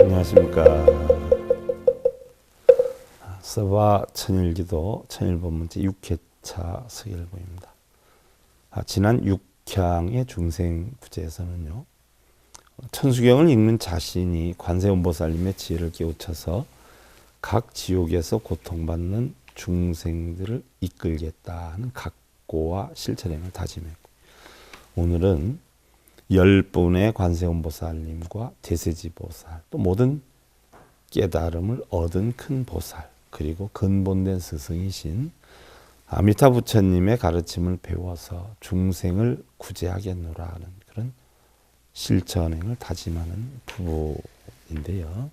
안녕하십니까. 서바 천일기도 천일본문제 6회차 서결보입니다. 아, 지난 6향의 중생 구제에서는요. 천수경을 읽는 자신이 관세음보살님의 지혜를 깨우쳐서 각 지옥에서 고통받는 중생들을 이끌겠다는 각고와 실천행을 다짐했고 오늘은 열 분의 관세음보살님과 대세지보살 또 모든 깨달음을 얻은 큰 보살 그리고 근본된 스승이신 아미타 부처님의 가르침을 배워서 중생을 구제하겠노라는 그런 실천행을 다짐하는 부부인데요.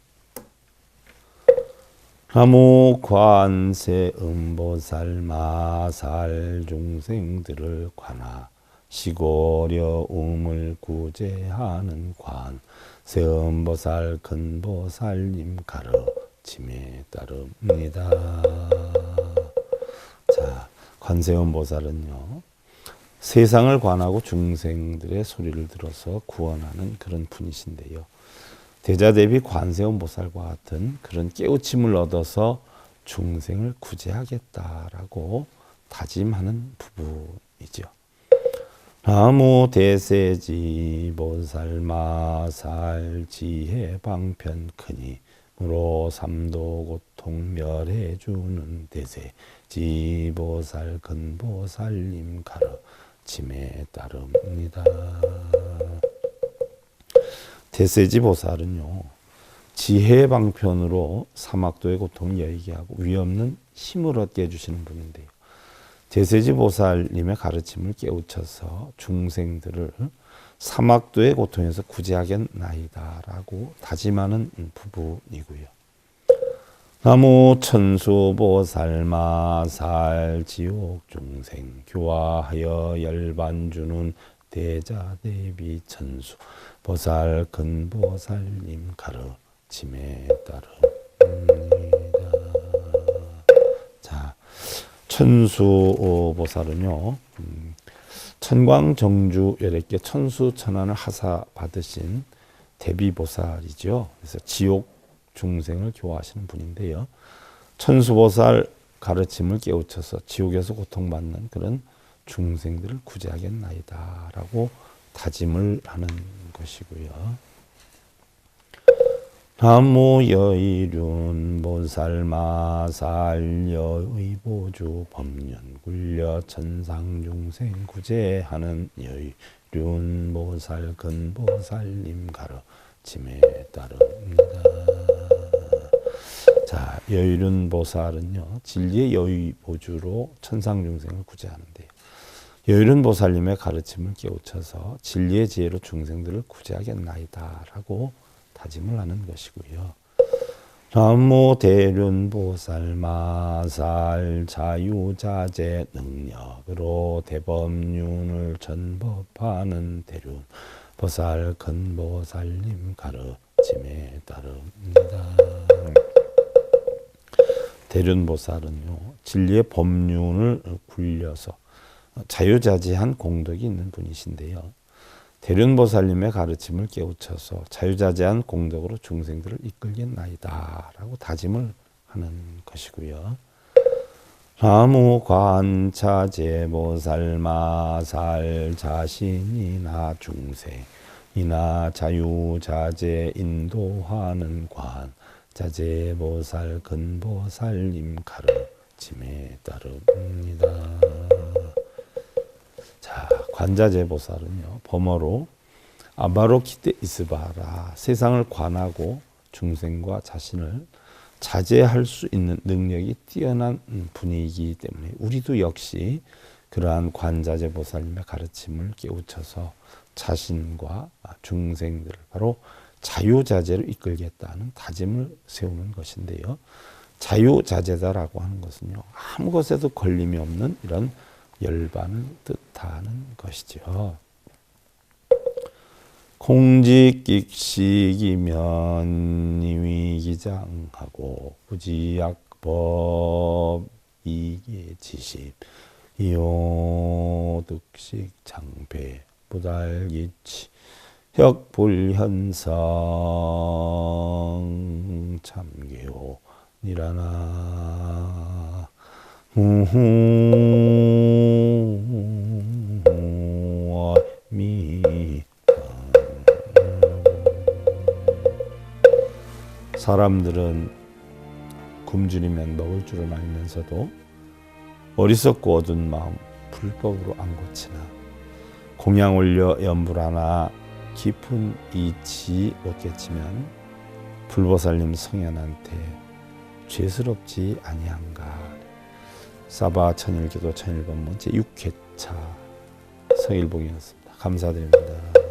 나무 관세 음보살 마살 중생들을 관하 시고려움을 구제하는 관 세음보살 근보살님 가르침에 따릅니다. 자, 관세음보살은요. 세상을 관하고 중생들의 소리를 들어서 구원하는 그런 분이신데요. 대자 대비 관세음보살과 같은 그런 깨우침을 얻어서 중생을 구제하겠다라고 다짐하는 부부이죠. 나무 대세지 보살 마살 지혜 방편 크니 무로 삼도 고통 멸해 주는 대세 지보살 근보살님 가르침에 따릅니다. 대세지 보살은요 지혜 방편으로 사막도의 고통을 여의게 하고 위없는 힘을 얻게 해주시는 분인데요. 대세지 보살님의 가르침을 깨우쳐서 중생들을 사막도의 고통에서 구제하겠나이다라고 다짐하는 부부이고요. 나무 천수 보살 마살 지옥 중생 교화하여 열반 주는 대자 대비 천수 보살 근보살님 가르침에 따릅니 천수 보살은요. 음, 천광정주 열애께 천수천안을 하사 받으신 대비보살이죠. 그래서 지옥 중생을 교화하시는 분인데요. 천수보살 가르침을 깨우쳐서 지옥에서 고통받는 그런 중생들을 구제하겠나이다 라고 다짐을 하는 것이고요. 나무 여의륜 보살마살 여의보주 법년 굴려 천상중생 구제하는 여의륜 보살 근보살님 가르침에 따릅니다. 자, 여의륜 보살은요 진리의 여의보주로 천상중생을 구제하는데요. 여의륜 보살님의 가르침을 깨우쳐서 진리의 지혜로 중생들을 구제하겠나이다 라고 다짐을 하는 것이고요. 나무 대륜 보살 마살 자유자재 능력으로 대법륜을 전법하는 대륜 보살 근보살님 가르침에 따릅니다. 대륜 보살은요 진리의 법륜을 굴려서 자유자재한 공덕이 있는 분이신데요. 대륜보살님의 가르침을 깨우쳐서 자유자재한 공덕으로 중생들을 이끌겠나이다 라고 다짐을 하는 것이고요. 나무 관차제 보살 마살 자신이나 중생이나 자유자재 인도하는 관 자제보살 근보살님 가르침에 따릅니다. 자, 관자재보살은요, 범어로 아바로키테 이스바라 세상을 관하고 중생과 자신을 자제할 수 있는 능력이 뛰어난 분이기 때문에 우리도 역시 그러한 관자재 보살님의 가르침을 깨우쳐서 자신과 중생들을 바로 자유자재로 이끌겠다는 다짐을 세우는 것인데요. 자유자재다라고 하는 것은요, 아무 것에도 걸림이 없는 이런 열반을 뜻하는 것이죠. 공직익식이면 위기장하고 부지약법 이계 지십 이호득식 장배 부달기치 혁불현성 참개오 니라나 우후 사람들은 굶주리면 먹을 줄은 알면서도 어리석고 어두운 마음 불법으로 안 고치나 공양 올려 연불하나 깊은 못 깨치면 불보살님 성현한테 죄스럽지 아니한가 사바 천일기도 천일번문 제 6회차 성일봉이었습니다. 감사드립니다.